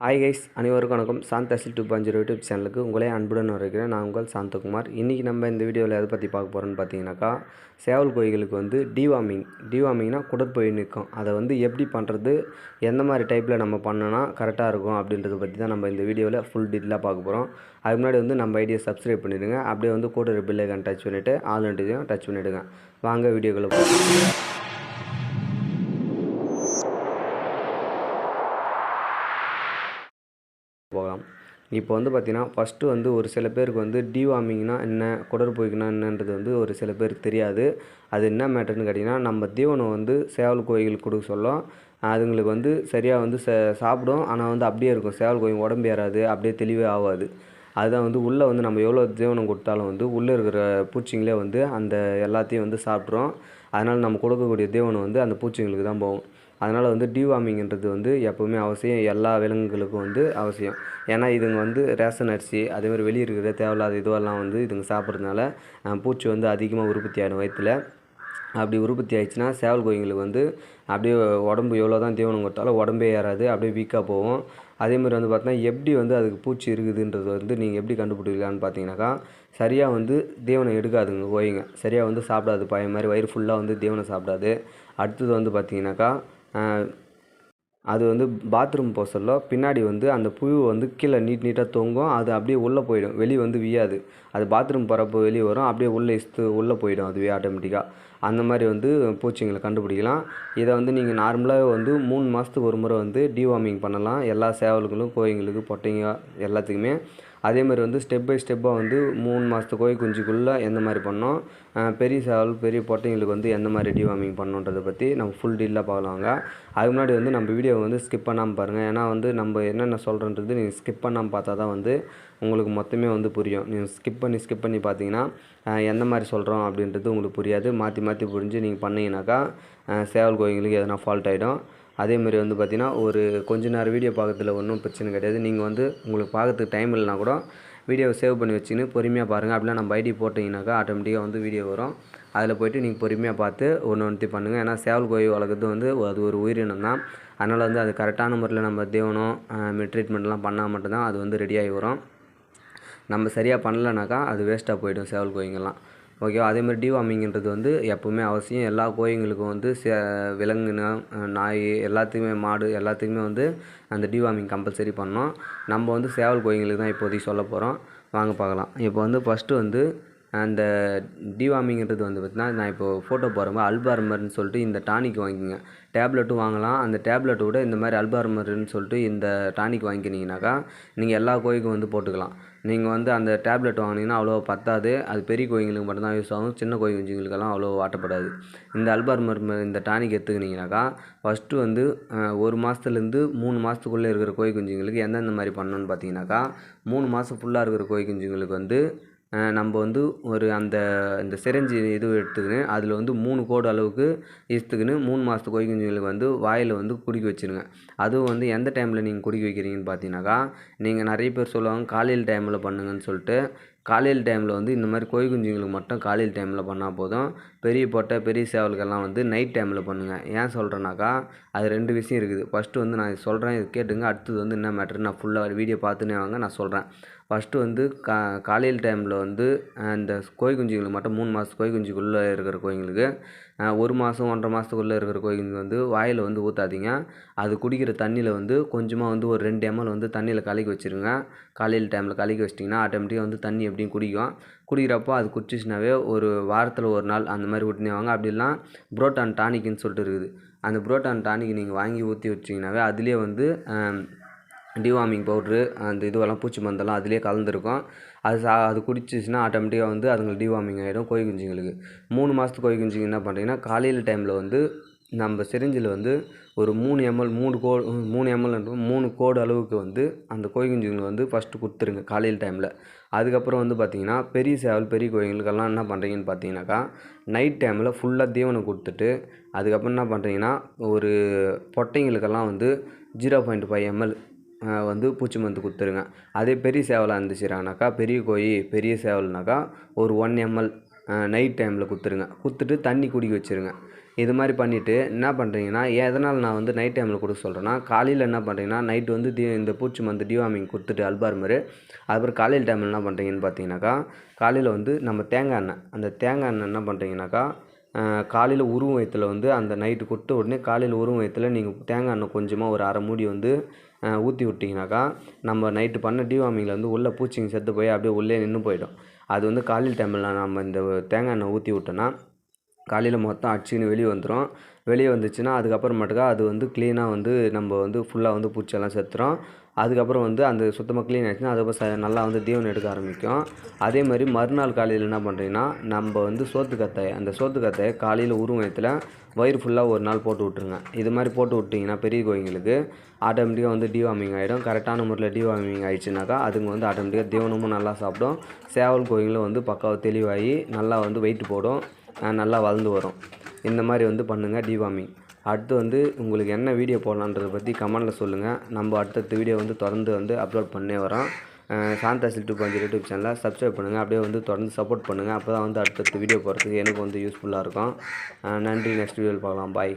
Hi guys அனைவருக்கும் வணக்கம். சாந்த் தசில் டூ பாஞ்சு யூடியூப் சேனலுக்கு உங்களே அன்புடன் வரவேற்கிறேன். நான் உங்கள் சாந்தகுமார் இன்றைக்கி நம்ம இந்த வீடியோவில் எதை பற்றி பார்க்க போகிறோன்னு பார்த்தீங்கன்னாக்கா சேவல் கோழிகளுக்கு வந்து டிவார்மிங் டிவார்மிங்னா குடற்புழு நிற்கும். அதை வந்து எப்படி பண்ணுறது எந்த மாதிரி டைப்பில் நம்ம பண்ணோன்னா கரெக்டாக இருக்கும் அப்படின்றத பற்றி தான் நம்ம இந்த வீடியோவில் ஃபுல் டீட்டெயிலாக பார்க்க போகிறோம் அதுக்கு முன்னாடி வந்து நம்ம ஐடியா சப்ஸ்கிரைப் பண்ணிவிடுங்க அப்படியே வந்து கூட பில் ஐக்கான் டச் பண்ணிவிட்டு ஆல் நோட்டிஃபிகேஷன் டச் பண்ணிவிடுங்க வாங்க வீடியோக்குள்ளே இப்போ வந்து பார்த்திங்கன்னா ஃபஸ்ட்டு வந்து ஒரு சில பேருக்கு வந்து டிவார்மிங்னா என்ன குடற்புழுக்குனா என்னன்றது வந்து ஒரு சில பேருக்கு தெரியாது. அது என்ன மேட்டர்னு கேட்டிங்கன்னா நம்ம தீவனம் வந்து சேவல் கோயில் கொடுக்க சொல்லும் அதுங்களுக்கு வந்து சரியாக வந்து ச சாப்பிடும். ஆனால் வந்து அப்படியே இருக்கும். சேவல் கோயில் உடம்பு ஏறாது அப்படியே தெளிவே ஆகாது அதுதான் வந்து உள்ளே வந்து நம்ம எவ்வளோ தீவனம் கொடுத்தாலும் வந்து உள்ளே இருக்கிற பூச்சிங்களே வந்து அந்த எல்லாத்தையும் வந்து சாப்பிட்ரும் அதனால் நம்ம கொடுக்கக்கூடிய தீவனம் வந்து அந்த பூச்சிங்களுக்கு தான் போகும். அதனால் வந்து டிவார்மிங்ன்றது வந்து எப்போவுமே அவசியம் எல்லா விலங்குகளுக்கும் வந்து அவசியம். ஏன்னா இதுங்க வந்து ரேஷன் அரிசி அதேமாதிரி வெளியே இருக்கிற தேவையில்லாத இதுவெல்லாம் வந்து இதுங்க சாப்பிட்றதுனால பூச்சி வந்து அதிகமாக உற்பத்தி ஆகிடும் வயிற்றில் அப்படி உற்பத்தி ஆயிடுச்சுன்னா சேவல் கோயிங்களுக்கு வந்து அப்படியே உடம்பு எவ்வளோ தான் தீவனம் கொடுத்தாலும் உடம்பே ஏறாது அப்படியே வீக்காக போகும். அதேமாதிரி வந்து பார்த்தீங்கன்னா எப்படி வந்து அதுக்கு பூச்சி இருக்குதுன்றது வந்து நீங்கள் எப்படி கண்டுபிடிக்கலான்னு பார்த்தீங்கன்னாக்கா சரியாக வந்து தீவனம் எடுக்காதுங்க கோயிங்க. சரியாக வந்து சாப்பிடாது பழைய மாதிரி வயிறு ஃபுல்லாக வந்து தீவனம் சாப்பிடாது. அடுத்தது வந்து பார்த்தீங்கன்னாக்கா அது வந்து பாத்ரூம் போக சொல்ல பின்னாடி வந்து அந்த புழு வந்து கீழே நீட் நீட்டாக தொங்கும் அது அப்படியே உள்ளே போயிடும் வெளியே வந்து வியாது. அது பாத்ரூம் போகிறப்போ வெளியே வரும் அப்படியே உள்ளே இஸ்து உள்ளே போயிடும் அதுவே ஆட்டோமேட்டிக்காக அந்த மாதிரி வந்து பூச்சிங்களை கண்டுபிடிக்கலாம். இதை வந்து நீங்கள் நார்மலாக வந்து மூணு மாதத்துக்கு ஒரு முறை வந்து டிவார்மிங் பண்ணலாம். எல்லா சேவல்களும் கோழிங்களுக்கு பொட்டைங்க எல்லாத்துக்குமே. அதே மாதிரி வந்து ஸ்டெப் பை ஸ்டெப்பாக வந்து மூணு மாதத்து கோழி குஞ்சுக்குள்ளே எந்த மாதிரி பண்ணோம்? பெரிய சேவல் பெரிய பொட்டைங்களுக்கு வந்து எந்த மாதிரி டிவார்மிங் பண்ணணுன்றதை பற்றி நம்ம ஃபுல் டீலாக பார்க்கலாங்க அதுக்கு முன்னாடி வந்து நம்ம வீடியோவை வந்து ஸ்கிப் பண்ணாமல் பாருங்கள் ஏன்னா வந்து நம்ம என்னென்ன சொல்கிறன்றது நீங்கள் ஸ்கிப் பண்ணாமல் பார்த்தா தான் வந்து உங்களுக்கு மொத்தமே வந்து புரியும். நீங்கள் ஸ்கிப் பண்ணி ஸ்கிப் பண்ணி பார்த்தீங்கன்னா எந்த மாதிரி சொல்கிறோம் அப்படின்றது உங்களுக்கு புரியாது. மாற்றி மாற்றி புரிஞ்சு நீங்கள் பண்ணீங்கன்னாக்கா சேவல் கோழிங்களுக்கு எதனா ஃபால்ட் ஆகிடும் அதேமாரி வந்து பார்த்திங்கன்னா ஒரு கொஞ்ச நேரம் வீடியோ பார்க்கறதுல ஒன்றும் பிரச்சனை கிடையாது. நீங்கள் வந்து உங்களுக்கு பார்க்கறதுக்கு டைம் இல்லைனா கூட வீடியோவை சேவ் பண்ணி வச்சுன்னு பொறுமையாக பாருங்கள் அப்படிலாம் நம்ம ஐடி போட்டிங்கனாக்கா ஆட்டோமேட்டிக்காக வந்து வீடியோ வரும். அதில் போய்ட்டு நீங்கள் பொறுமையாக பார்த்து ஒன்று ஒன்று பண்ணுங்கள் ஏன்னா சேவல் கோழி வளர்க்குறது வந்து அது ஒரு உயிரினம் தான். அதனால் வந்து அது கரெக்டான முறையில் நம்ம தேவனம் ட்ரீட்மெண்ட்லாம் பண்ணால் மட்டும்தான் அது வந்து ரெடியாகி வரும். நம்ம சரியாக பண்ணலைனாக்கா அது வேஸ்ட்டாக போயிடும் சேவல் கோழிங்கெல்லாம். ஓகேவா அதேமாதிரி டிவார்மிங்ன்றது வந்து எப்போவுமே அவசியம். எல்லா கோழிங்களுக்கும் வந்து சே விலங்குனா நாய் எல்லாத்துக்குமே மாடு எல்லாத்துக்குமே வந்து அந்த டிவார்மிங் கம்பல்சரி பண்ணோம் நம்ம வந்து சேவல் கோயில்களுக்கு தான் இப்போதைக்கு சொல்ல போகிறோம் வாங்க பார்க்கலாம். இப்போ வந்து ஃபஸ்ட்டு வந்து அந்த டிவார்மிங்கிறது வந்து பார்த்திங்கன்னா நான் இப்போ ஃபோட்டோ போகிறப்ப அல்பார்மர்னு சொல்லிட்டு இந்த டானிக் வாங்கிக்கோங்க. டேப்லெட்டும் வாங்கலாம். அந்த டேப்லெட்டை விட இந்த மாதிரி அல்பார்மர்னு சொல்லிட்டு இந்த டானிக் வாங்கிக்கினீங்கனாக்கா நீங்கள் எல்லா கோயிலுக்கும் வந்து போட்டுக்கலாம். நீங்கள் வந்து அந்த டேப்லெட் வாங்கினீங்கன்னா அவ்வளோ பத்தாது. அது பெரிய கோயிலுக்கு மட்டும்தான் யூஸ் ஆகும். சின்ன கோயில் குஞ்சுங்களுக்கெல்லாம் அவ்வளோ வாட்டப்படாது இந்த அல்பார்மர் இந்த டானிக் எடுத்துக்கினீங்கனாக்கா ஃபஸ்ட்டு வந்து ஒரு மாதத்துலேருந்து மூணு மாதத்துக்குள்ளே இருக்கிற கோழி குஞ்சுங்களுக்கு எந்தெந்த மாதிரி பண்ணணும்னு பார்த்தீங்கன்னாக்கா மூணு மாதம் ஃபுல்லாக இருக்கிற கோழி குஞ்சுங்களுக்கு வந்து நம்ம வந்து ஒரு அந்த இந்த சிரஞ்சி இது எடுத்துக்கின்னு அதில் வந்து மூணு கோடு அளவுக்கு எடுத்துக்கின்னு மூணு மாதத்து கோழி குஞ்சுங்களுக்கு வந்து வாயில் வந்து குடிக்க வச்சுருங்க. அதுவும் வந்து எந்த டைமில் நீங்கள் குடிக்க வைக்கிறீங்கன்னு பார்த்தீங்கன்னாக்கா நீங்கள் நிறைய பேர் சொல்லுவாங்க காலையில் டைமில் பண்ணுங்கன்னு சொல்லிட்டு காலையில் டைமில் வந்து இந்த மாதிரி கோழி குஞ்சுங்களுக்கு மட்டும் காலையில் டைமில் பண்ணால் போதும். பெரிய போட்டை பெரிய சேவலுக்கெல்லாம் வந்து நைட் டைமில் பண்ணுங்கள் ஏன் சொல்கிறேன்னாக்கா அது ரெண்டு விஷயம் இருக்குது. ஃபஸ்ட்டு வந்து நான் சொல்கிறேன் இது கேட்டுங்க. அடுத்தது வந்து என்ன மேட்ரு நான் ஃபுல்லாக வீடியோ பார்த்துனே வாங்க நான் சொல்கிறேன் ஃபஸ்ட்டு வந்து கா காலையில் டைமில் வந்து இந்த கோழி குஞ்சுகளுக்கு மட்டும் மூணு மாதத்து கோழி குஞ்சுக்குள்ளே இருக்கிற கோயிங்களுக்கு ஒரு மாதம் ஒன்றரை மாதத்துக்குள்ளே இருக்கிற கோயிலுக்கு வந்து வாயில் வந்து ஊற்றாதீங்க அது குடிக்கிற தண்ணியில் வந்து கொஞ்சமாக வந்து ஒரு ரெண்டு எம்எல் வந்து தண்ணியில் கலக்கி வச்சுருங்க. காலையில் டைமில் கலக்கி வச்சிட்டிங்கன்னா ஆட்டோமேட்டிக்காக வந்து தண்ணி எப்படியும் குடிக்கும். குடிக்கிறப்போ அது குடிச்சிச்சினாவே ஒரு வாரத்தில் ஒரு நாள் அந்த மாதிரி விட்டுனே வாங்க. அப்படி இல்லைனா புரோட்டான் டானிக்னு சொல்லிட்டு இருக்குது. அந்த புரோட்டான் டானிக் நீங்கள் வாங்கி ஊற்றி வச்சிங்கனாவே அதுலேயே வந்து டிவார்மிங் பவுட்ரு அந்த இதுவெல்லாம் பூச்சி மருந்தெல்லாம் அதிலே கலந்துருக்கும். அது சா அது குடிச்சிச்சுன்னா ஆட்டோமேட்டிக்காக வந்து அதுங்களுக்கு டிவார்மிங் ஆகிடும் கோழி குஞ்சுங்களுக்கு. மூணு மாதத்து கோழி குஞ்சுங்க என்ன பண்ணுறீங்கன்னா காலையில் டைமில் வந்து நம்ம செரிஞ்சில் வந்து ஒரு மூணு எம்எல் மூணு கோ மூணு எம்எல் மூணு கோடு அளவுக்கு வந்து அந்த கோழி குஞ்சுங்களுக்கு வந்து ஃபஸ்ட்டு கொடுத்துருங்க காலையில் டைமில் அதுக்கப்புறம் வந்து பார்த்தீங்கன்னா பெரிய சேவல் பெரிய கோழிங்களுக்கெல்லாம் என்ன பண்ணுறீங்கன்னு பார்த்தீங்கன்னாக்கா நைட் டைமில் ஃபுல்லாக தீவனம் கொடுத்துட்டு அதுக்கப்புறம் என்ன பண்ணுறீங்கன்னா ஒரு பொட்டைங்களுக்கெல்லாம் வந்து ஜீரோ பாயிண்ட் ஃபைவ் எம்எல் வந்து பூச்சி மருந்து கொடுத்துருங்க. அதே பெரிய சேவலாக இருந்துச்சுனாக்கா பெரிய கோழி பெரிய சேவல்னாக்கா ஒரு ஒன் எம்எல் நைட் டைமில் கொடுத்துருங்க. கொடுத்துட்டு தண்ணி குடிக்க வச்சுருங்க. இது மாதிரி பண்ணிவிட்டு என்ன பண்ணுறீங்கன்னா எதனால் நான் வந்து நைட் டைமில் கொடுக்க சொல்கிறேன்னா காலையில் என்ன பண்ணுறீங்கன்னா நைட் வந்து டி இந்த பூச்சி மருந்து டிவாமிங் கொடுத்துட்டு அல்பார் மாதிரி அதுக்கப்புறம் காலையில் டைமில் என்ன பண்ணுறீங்கன்னு பார்த்தீங்கன்னாக்கா காலையில் வந்து நம்ம தேங்காய் எண்ணெய் அந்த தேங்காய் எண்ணெய் என்ன பண்ணுறீங்கன்னாக்கா காலையில் உருவம் வயிற்றுல வந்து அந்த நைட்டு கொடுத்த உடனே காலையில் உருவம் வயத்தில் நீங்கள் தேங்காய் எண்ணெய் கொஞ்சமாக ஒரு அரை மூடி வந்து ஊற்றி விட்டிங்கனாக்கா நம்ம நைட்டு பண்ண டிவாமிங்கில் வந்து உள்ளே பூச்சிங்க செத்து போய் அப்படியே உள்ளே நின்று போயிடும். அது வந்து காலையில் டைமில் நம்ம இந்த தேங்காய் எண்ணெய் ஊற்றி விட்டோன்னா காலையில் மொத்தம் அடிச்சுன்னு வெளியே வந்துடும் வெளியே வந்துச்சுன்னா அதுக்கப்புறமேட்டுக்கா அது வந்து க்ளீனாக வந்து நம்ம வந்து ஃபுல்லாக வந்து பூச்செல்லாம் செத்துறோம் அதுக்கப்புறம் வந்து அந்த சுத்தமாக க்ளீன் ஆகிடுச்சுன்னா அதுக்கப்புறம் நல்லா வந்து தீவனம் எடுக்க ஆரம்பிக்கும். அதே மாதிரி மறுநாள் காலையில் என்ன பண்ணுறீங்கன்னா நம்ம வந்து சோத்து கத்தாயை அந்த சோத்து கத்தாயை காலையில் உருவத்தில் வயிறு ஃபுல்லாக ஒரு நாள் போட்டு விட்ருங்க இது மாதிரி போட்டு விட்டிங்கன்னா பெரிய கோழிங்களுக்கு ஆட்டோமேட்டிக்காக வந்து டிவார்மிங் ஆகிடும் கரெக்டான முறையில் டிவார்மிங் ஆகிடுச்சுனாக்கா அதுங்க வந்து ஆட்டோமேட்டிக்காக தீவனமும் நல்லா சாப்பிடும். சேவல் கோயிலும் வந்து பக்காவாக தெளிவாகி நல்லா வந்து வெயிட் போடும். நல்லா வளர்ந்து வரும். இந்த மாதிரி வந்து பண்ணுங்கள் டிவார்மிங் அடுத்து வந்து உங்களுக்கு என்ன வீடியோ போடலான்றதை பற்றி கமெண்டில் சொல்லுங்கள் நம்ம அடுத்தடுத்த வீடியோ வந்து தொடர்ந்து வந்து அப்லோட் பண்ணே வரோம். சாந்தா சில் டூ பஞ்சு யூடியூப் சேனலை சப்ஸ்கிரைப் பண்ணுங்கள் அப்படியே வந்து தொடர்ந்து சப்போர்ட் பண்ணுங்கள் அப்போ தான் வந்து அடுத்தடுத்த வீடியோ போகிறதுக்கு எனக்கு வந்து யூஸ்ஃபுல்லாக இருக்கும். நன்றி. நெக்ஸ்ட் வீடியோவில் பார்க்கலாம். பாய்